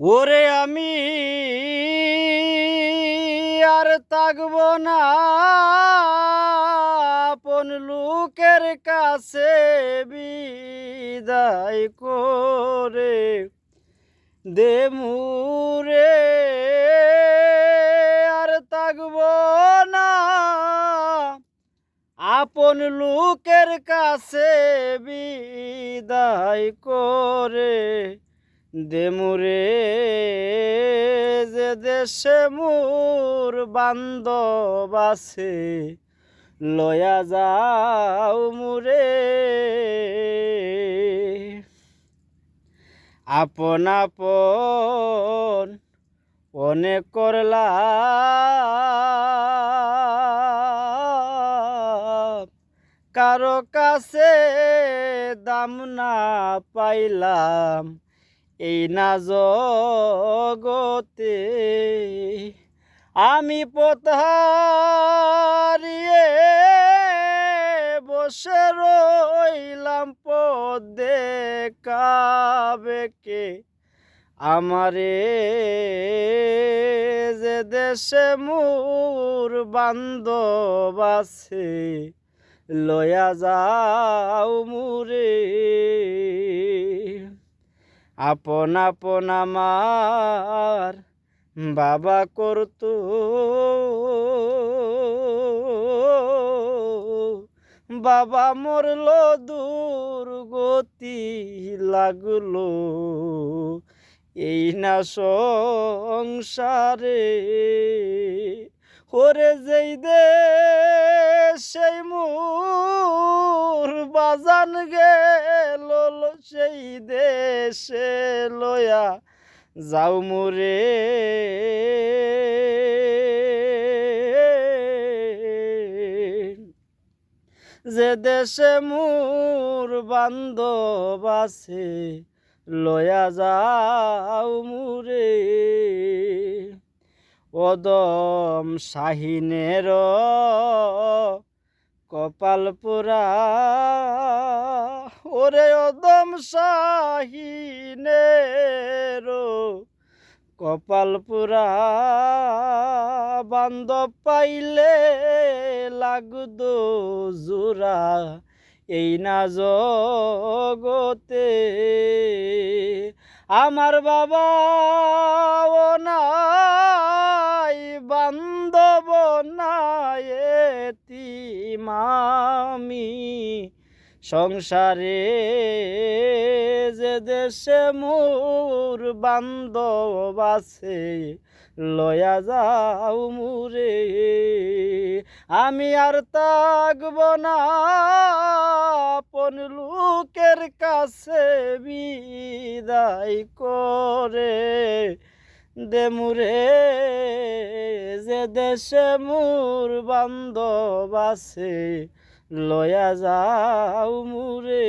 ওরে আমি আর তাকব না। আপন লোকের কাছে বিদায় করে দেমুরে আর তাকব না। আপন লোকের কাছে বিদায় করে দেমুরে, যে দেশে মোর বান্ধব আছে, লয়া যাও মুরে। আপন আপন অনেক করলা। কারও কাছে দাম না পাইলাম এই না জগতে আমি পথারিয়ে বসে রইলাম পদ দেখাবে কে? আমারে যে দেশে মোর বান্ধব আছে, লয়া যাও মুরে। আপন আপন আমার বাবা করতো। বাবা মরল দুর্গতি লাগল। এই না সংসারে ওরে যেই দে সেই মুর বাজান গেল। দেশে লয়া যাও মুরে। যে দেশে মুর বান্ধব আছে, লয়া যাও মুরে। ওদম শাহিনের কপাল পুরা ওরে ওদম শাহিনের কপাল পুরা বান্ধব পাইলে লাগদো জোড়া। এই না জগতে আমার বাবা নাই, বান্ধব নাই মামি সংসারে যে দেশে মোর বান্ধব আছে, লয়া যাও মুরে। আমি আর তাকব না আপন লোকের কাছে বিদায় করে দেমুরে যে দেশে মোর বান্ধব আছে লয়া যাও মুরে।